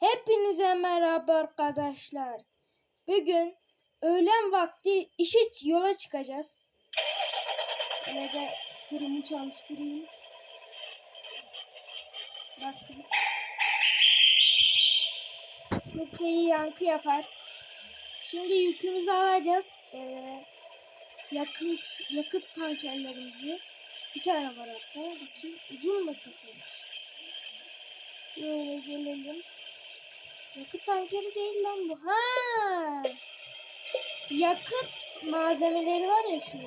Hepinize merhaba arkadaşlar. Bugün öğlen vakti işe yola çıkacağız. Böyle de tırımı çalıştırayım. Bakın. Çok da iyi yankı yapar. Şimdi yükümüzü alacağız. Ee, yakıt, yakıt tankerlerimizi. Bir tane var hatta. Bakayım. Uzun mu keseriz? Şöyle gelelim. Yakıt tankeri değil lan bu. Ha! Yakıt malzemeleri var ya şu.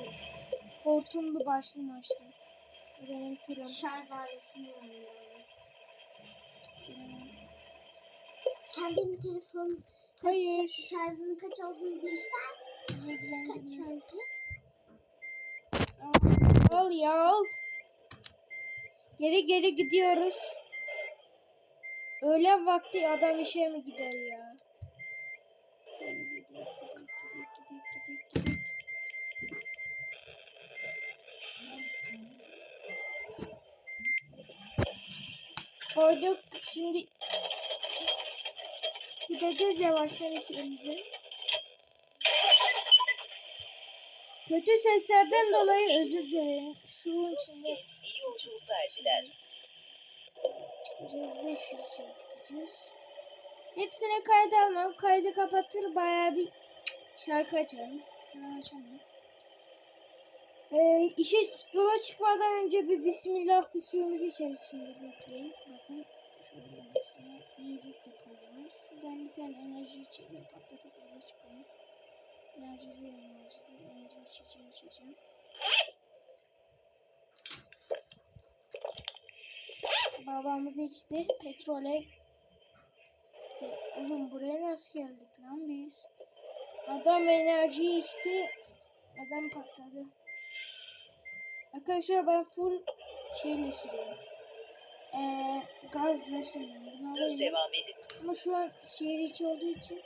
Hortumlu başlı maçlı. Benim tırım. Şarj veriyoruz. Sen benim telefon Hayır. şarjının kaç olduğunu bilsen kaç şarjı? Al, Al ya al. Geri geri gidiyoruz. Öğlen vakti adam işe mi gider ya? Koyduk. Şimdi gideceğiz yavaştan işimize. Kötü seslerden dolayı özür dilerim. Şu Games iyi yolculuklar diler. Çıkacağız. 500 çarpıtacağız. Hepsine kayıt almam. Kaydı kapatır bayağı bir şarkı açarım. Açamam. Ee, işe yola çıkmadan önce bir bismillah bir suyumuzu içeriz şimdi bekleyin. Bakın şöyle mesela yiyecek depolumuz. Şuradan bir tane enerji içeceği patlatıp yola çıkalım. Enerji değil enerji değil enerji içeceği içeceğim. Babamız içti. Petrole gitti. Oğlum buraya nasıl geldik lan biz? Adam enerjiyi içti. Adam patladı. Arkadaşlar ben full şeyle sürüyorum. Ee, gazla sürüyorum. Bunu Düz devam edin. Ama şu an şehir içi olduğu için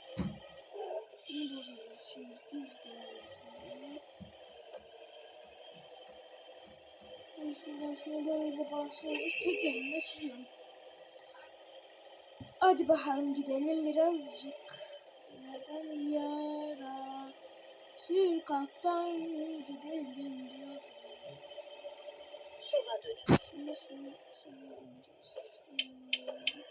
bunu bozuyoruz. Şimdi düz devam edelim. Ben şuradan şöyle öyle basıyoruz. Tek elimle sürüyorum. Hadi bakalım gidelim birazcık. Yerden yara. Sür kalpten gidelim diyor. Sola dönün. Şunu şunu şunu ineceğiz.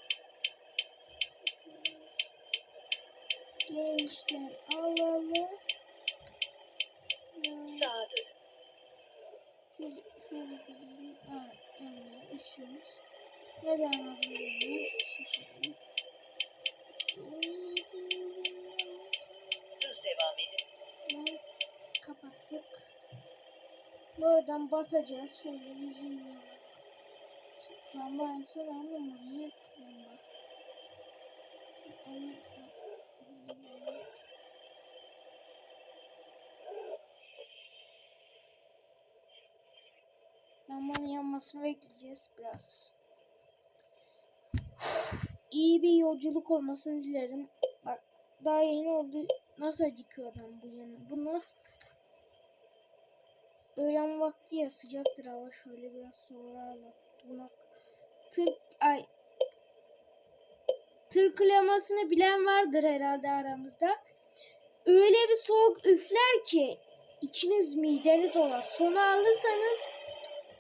Gençler alalım. Sağa dönün. Şöyle, şöyle gidelim. Ha, öyle ışığımız. Adım böyle? Şöyle. Düz devam edin. Kapattık. Buradan basacağız. Şöyle yüzüne bak. Lamba ise ben de manyak lamba. Onu- Evet. Lambanın yanmasını bekleyeceğiz biraz. İyi bir yolculuk olmasını dilerim. Bak daha yeni oldu. Nasıl acıkıyor adam bu yana? Bu nasıl? Öğlen vakti ya sıcaktır hava şöyle biraz soğuralım. Buna tır ay tır klimasını bilen vardır herhalde aramızda. Öyle bir soğuk üfler ki içiniz mideniz dolar. Sonu alırsanız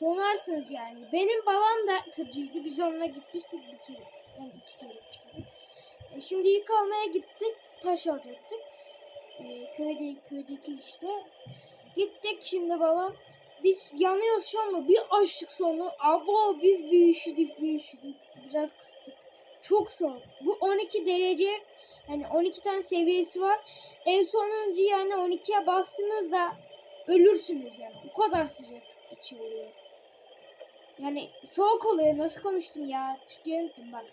donarsınız yani. Benim babam da tırcıydı. Biz onunla gitmiştik bir kere. Yani iki kere, üç kere. E, şimdi yük almaya gittik. Taş alacaktık. E, köyde, köydeki işte. Gittik şimdi babam. Biz yanıyoruz şu an bir açtık sonu. Abo biz bir üşüdük bir üşüdük. Biraz kıstık. Çok soğuk. Bu 12 derece yani 12 tane seviyesi var. En sonuncu yani 12'ye bastığınızda ölürsünüz yani. O kadar sıcak içi oluyor. Yani soğuk oluyor. Nasıl konuştum ya? Türkçe unuttum bak.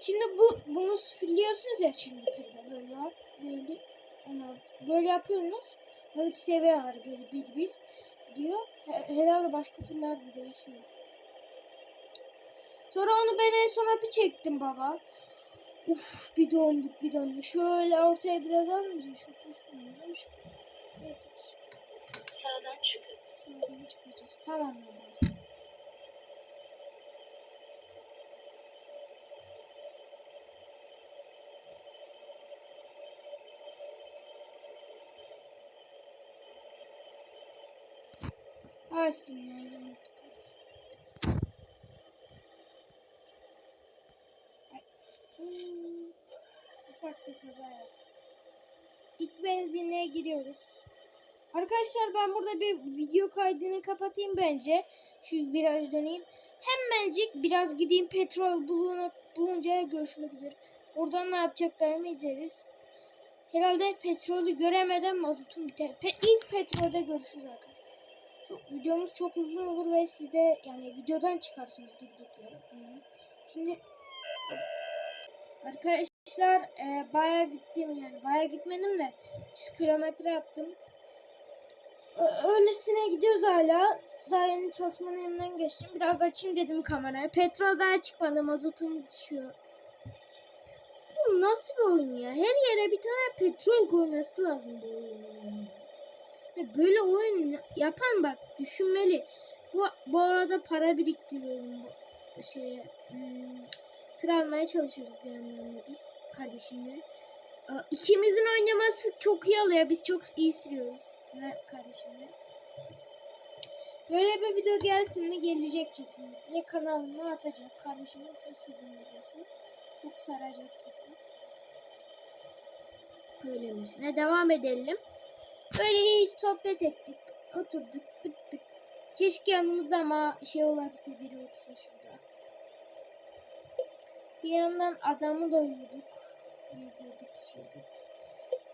Şimdi bu bunu süfürlüyorsunuz ya şimdi tırda böyle. Böyle ona böyle yapıyorsunuz. 12 seviye var böyle bir bir diyor. Her- Herhalde başka tırlar da değişiyor. Sonra onu ben en sona bir çektim baba. Uf bir döndük bir döndük. Şöyle ortaya biraz alınca şu kuşun şu. Yeter. Sağdan çıkın. Sağdan çıkacağız. Tamam baba. Ay, hmm, Ufak bir kaza. İlk benzinliğe giriyoruz. Arkadaşlar ben burada bir video kaydını kapatayım bence. Şu viraj döneyim. Hemencik biraz gideyim petrol bulunup buluncaya görüşmek üzere. Oradan ne yapacaklarını izleriz. Herhalde petrolü göremeden mazotun biter. Pe- ilk petrolde görüşürüz arkadaşlar. Çok, videomuz çok uzun olur ve siz de yani videodan çıkarsınız durduk yere. Şimdi arkadaşlar e, bayağı gittim yani bayağı gitmedim de 100 kilometre yaptım. Öylesine gidiyoruz hala. Daha yeni çalışmanın yanından geçtim. Biraz açayım dedim kamerayı. Petrol daha çıkmadı. Mazotum düşüyor. Bu nasıl bir oyun ya? Her yere bir tane petrol koyması lazım bu oyunun. Ve Böyle oyun yapan bak düşünmeli. Bu, bu arada para biriktiriyorum bu şeye. Hmm, tır almaya çalışıyoruz bir yandan da biz kardeşimle. İkimizin oynaması çok iyi oluyor. Biz çok iyi sürüyoruz. Ne kardeşimle. Böyle bir video gelsin mi? Gelecek kesinlikle. Kanalıma atacak. Kardeşimin tır sürdüğüm videosu. Çok saracak kesin. Böylemesine devam edelim. Böyle hiç sohbet ettik. Oturduk, bittik. Keşke yanımızda ama şey olabilse biri olsa şurada. Bir yandan adamı doyurduk. Yedirdik, içirdik.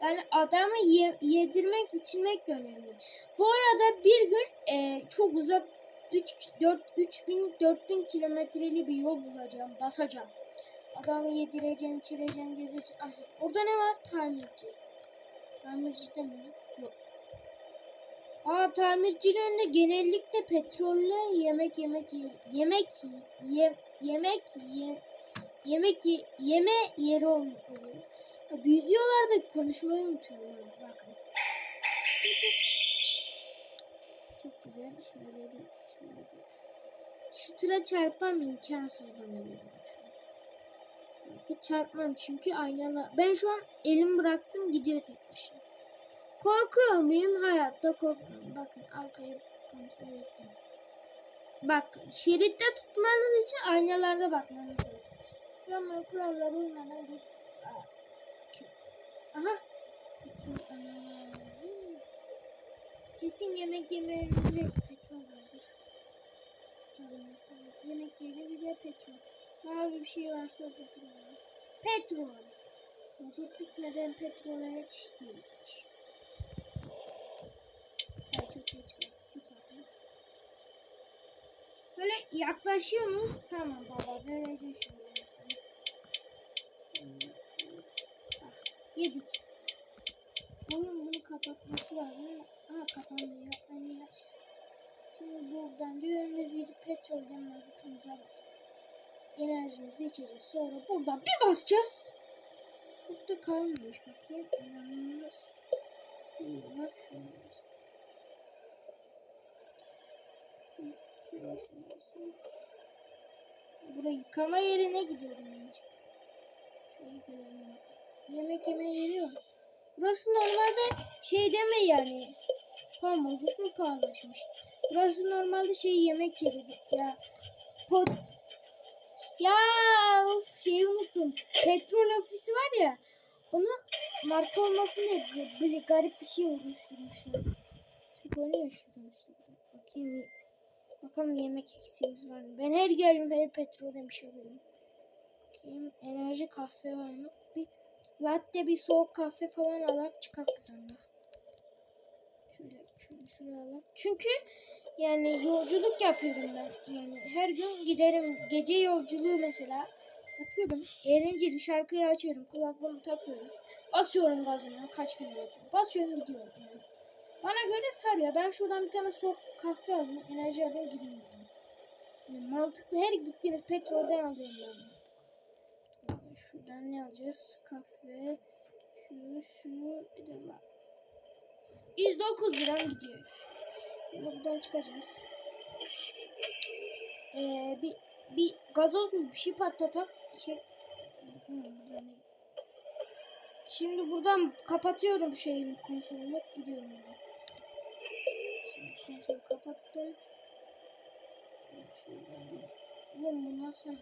Yani adamı ye- yedirmek, içirmek de önemli. Bu arada bir gün e, çok uzak 3 4 3000 4000 kilometreli bir yol bulacağım, basacağım. Adamı yedireceğim, içireceğim, gezeceğim. Ah, orada ne var? Tamirci. Tamirci demedik. Aa tamircinin önünde genellikle petrolle yemek yemek ye- yemek ye- yemek ye- yemek ye- yeme yeri ol- oluyor. Ya, Videolarda konuşmayı unutuyorum ha, bakın. Çok güzel. Şöyle de şöyle de. Şu tıra çarpmam imkansız bana göre. Hiç çarpmam çünkü aynalar. Ben şu an elim bıraktım gidiyor tek başına. Korkuyor muyum? Hayatta korkmuyorum. Bakın arkayı kontrol ettim. Bak şeritte tutmanız için aynalarda bakmanız lazım. Şu an ben kurallara uymadan bir... Aha. Petrol. Kesin yemek yemeğinde petrol vardır. Sanırım sanırım. Yemek yeri bir de petrol. Mavi bir şey varsa petrol var. Petrol. Mazot bitmeden petrola yetiştik. Çok geç. Dur bakalım. Böyle yaklaşıyorsunuz. Tamam baba vereceğim şöyle yedik. Oyun bunu kapatması lazım. Aha kapandı ya. Niye açtım? Şimdi buradan düğünümüz gidip petrolden mazotumuzu alacağız. Enerjimizi içeceğiz. Sonra buradan bir basacağız. Burada kalmamış bakayım. Önemlimiz. İyi ya şöyle mesela. Burayı yıkama yerine gidiyorum ben. Şöyle. Yemek yeme yeri var. Burası normalde şey deme yani. Ha mazot mu pahalaşmış? Burası normalde şey yemek yeri. Ya pot ya of şeyi unuttum. Petrol ofisi var ya. Onu marka olmasın diye böyle garip bir şey oluşturmuşlar. Oynuyor şuradan işte. Bakayım Bakalım yemek eksiğimiz var mı? Ben her geldim her petrol demiş oluyorum. Bakayım enerji kahve var mı? Bir latte bir soğuk kahve falan alak çıkak da. Şöyle şöyle şuraya alalım. Çünkü yani yolculuk yapıyorum ben. Yani her gün giderim. Gece yolculuğu mesela yapıyorum. Eğlenceli şarkıyı açıyorum. Kulaklığımı takıyorum. Basıyorum gazına kaç kilometre. Basıyorum gidiyorum yani. Bana göre sarıyor. Ben şuradan bir tane soğuk kahve alayım. Enerji alayım gideyim. Yani mantıklı. Her gittiğiniz petrolden alıyorum ben. Yani Şuradan ne alacağız? Kahve. Şu, şu. Bir de var. 109 lira gidiyor. Şimdi buradan çıkacağız. Ee, bir, bir gazoz mu bir şey patlatalım. Şey, değil. Şimdi buradan kapatıyorum şeyimi konsolumu gidiyorum buradan. Konsolu kapattım. Oğlum bu nasıl?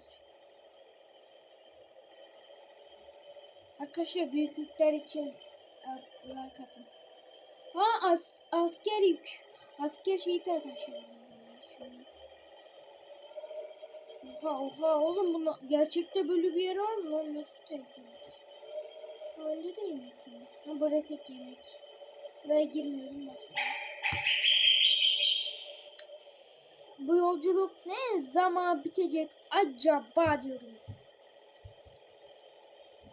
Arkadaşlar büyüklükler için e, like atın. Ha as, asker yük. Asker şeyi de taşıyalım. Oha oha oğlum buna gerçekte böyle bir yer var mı lan nasıl tehlikelidir? Önde de yemek yemek. Ha burası yemek. Buraya girmiyorum mesela. Bu yolculuk ne zaman bitecek acaba diyorum.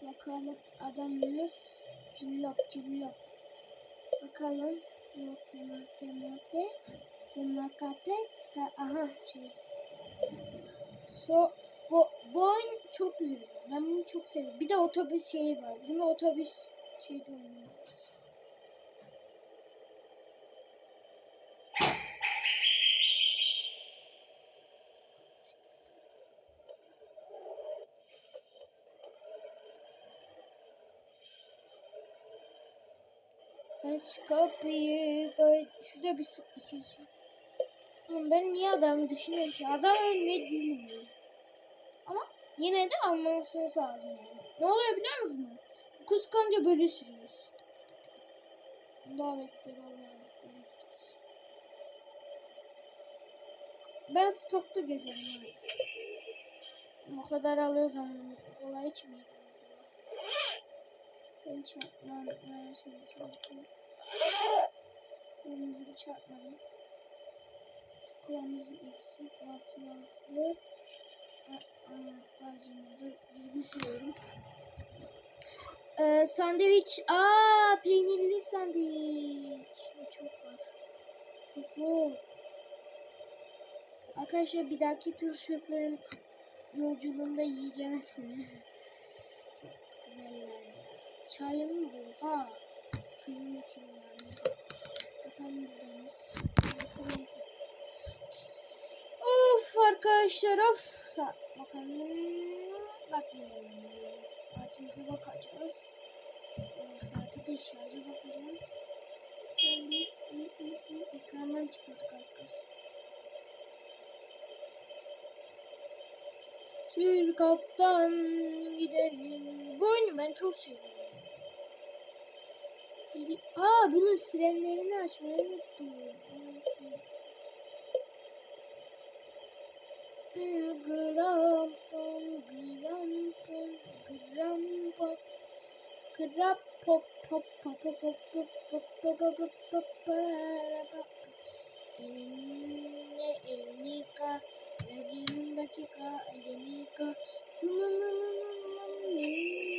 Bakalım adamımız cillop cillop. Bakalım madde madde madde. Bu makate ka aha şey. So bu, bu oyun çok güzel. Ben bunu çok seviyorum. Bir de otobüs şeyi var. Bunu otobüs şeyde oynuyorum. Aç kapıyı. Şurada bir su içeceğim. Oğlum ben niye adamı düşünüyorum ki? Adam ölmeyi bilmiyor. Ama yine de almanız lazım yani. Ne oluyor biliyor musunuz? Kıskanca böyle sürüyoruz. Daha bekler Allah'a bekliyoruz. Ben stokta gezerim. abi. O kadar alıyoruz ama kolay içmeyin. Ben çarpmam. Ben çarpmam. Ben gibi çarpmadım. Kulağımız eksik. Altı altılı. Ağacımı düzgün sürüyorum. Ee, sandviç. Aa peynirli sandviç. Çok var. Çok yok. Arkadaşlar bir dahaki tır şoförün yolculuğunda yiyeceğim hepsini. Çok güzeller. Çayım bu ha. Suyum içiyor ya. Neyse. Bakalım tek. Of arkadaşlar of. Sa bakalım. Bakmayalım. Saatimize bakacağız. O saate de şarja bakacağım. Ben bir ekrandan çıkıyorduk az kalsın. Sür kaptan gidelim. Bu oyunu ben çok seviyorum. Aa bunun sirenlerini açmayı unuttum. Anasını. Grampon, grampon, grampon. Grap pop pop pop pop pop pop pop pop pop pop pop pop Eline elnika Verdiğim dakika elinika Verdiğim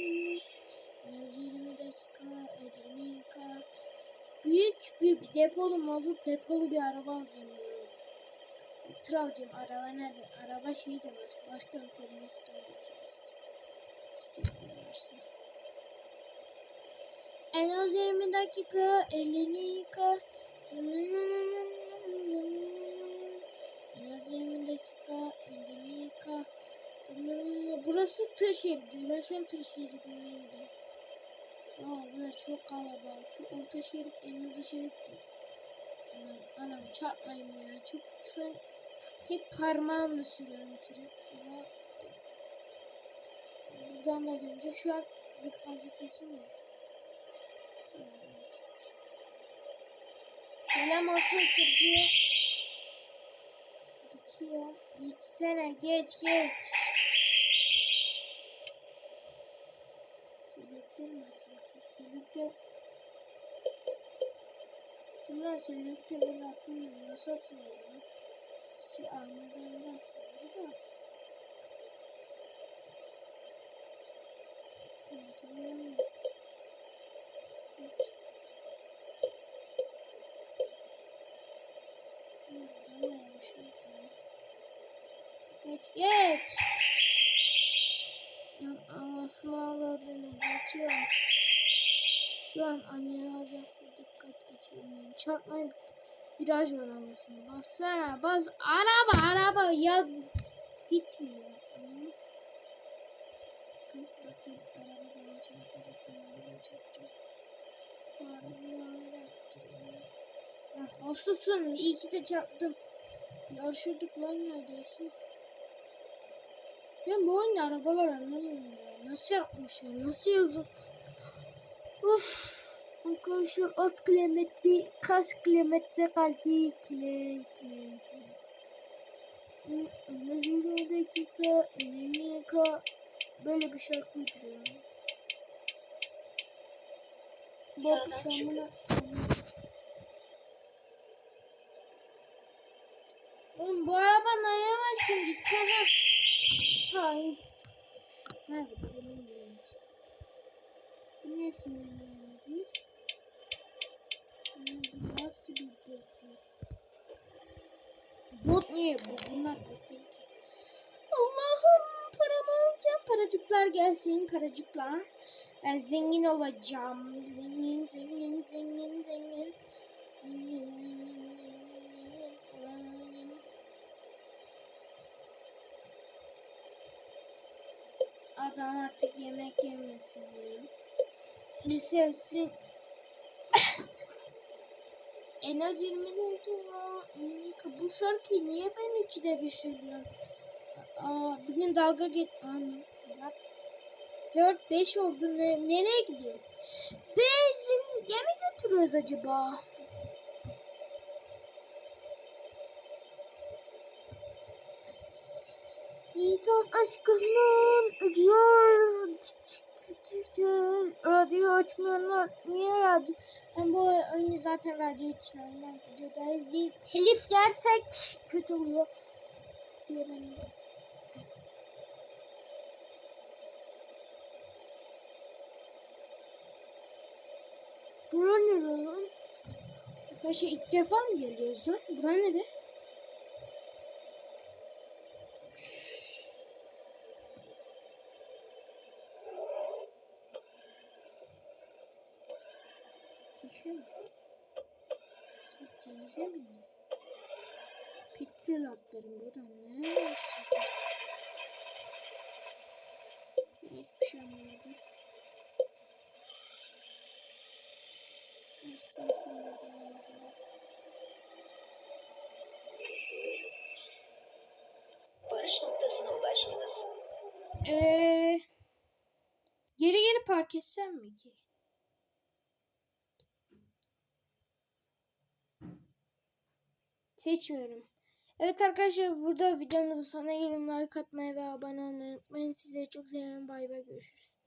bir depolu mazot depolu bir araba alacağım. Tır. Araba nerede? Araba şeyi de var. Başka olabiliriz. İstemiyorlarsa. En az 20 dakika elini yıka. En az 20 dakika elini yıka. Burası tır şeridi. Ben şu an tır şeridine. Aa burası çok kalabalık. Şu orta şerit en hızlı şerittir. Anam, anam çarpmayın ya. Çok şu an tek parmağımla sürüyorum tırı. Ama buradan da görünce şu an bir kazı kesin de. Selam olsun tırcıya. Geçiyor. Geçsene geç geç. Selektör mü Sirlikte Bunlar sirlikte böyle atılmıyor. Nasıl atılıyor ya? Si aniden de atılıyor da. Unutamıyorum. Kaç. Burada neymiş bakayım. Geç geç. Ben asla böyle geçiyorum. Şu an annelerden full dikkat geçiyorum. Yani çarpmayı viraj var anasını. Bassana bas. Araba araba ya gitmiyor. Anam. Bakın bakın araba bana çarpacak. Ben arabaya çarpacağım. Bu arabayı hala yaptırıyorum. Ah, iyi ki de çarptım. Yarışırdık lan neredeyse. Ben bu oyunda arabalar anlamıyorum ya. Nasıl yapmışlar? Nasıl yazıyor? Uf. Arkadaşlar az kilometre, kaç kilometre kaldı? Kile. Hı, öyle 20 dakika, 50 dakika. Böyle bir şarkı uyduruyor. Bak buna... Oğlum bu araba ne yavaşsın gitsene. Hayır. Nerede benim niye sinirlenmedi? Bu nasıl bir bot? Bot niye bu? Bunlar bot değil ki. Allah'ım paramı alacağım. Paracıklar gelsin paracıklar. Ben zengin olacağım. Zengin, zengin, zengin, zengin. Adam artık yemek yemesin ya. Bir sensin. en az 20 dakika ya. Bu şarkıyı niye ben ikide bir söylüyorum? Aa, bugün dalga geç... Anne. Bak 4-5 oldu. Ne, nereye gidiyoruz? Benzinliğe mi götürüyoruz acaba? İnsan aşkından ölüyor. Radyo açmıyorlar. Niye radyo? Ben bu oyunu zaten radyo için oynamam. Videodayız değil. Telif yersek kötü oluyor. Diye ben de. Bura lan? Arkadaşlar ilk defa mı geliyoruz lan? Bura nere? Dışarı mı? Denize mi? Petrol atlarım buradan ne? Hiçbir şey anlamadım. Varış noktasına ulaştınız. Ee, geri geri park etsem mi ki? Seçmiyorum. Evet arkadaşlar burada videomuzun sonuna gelin like atmayı ve abone olmayı unutmayın. Sizleri çok seviyorum. Bay bay görüşürüz.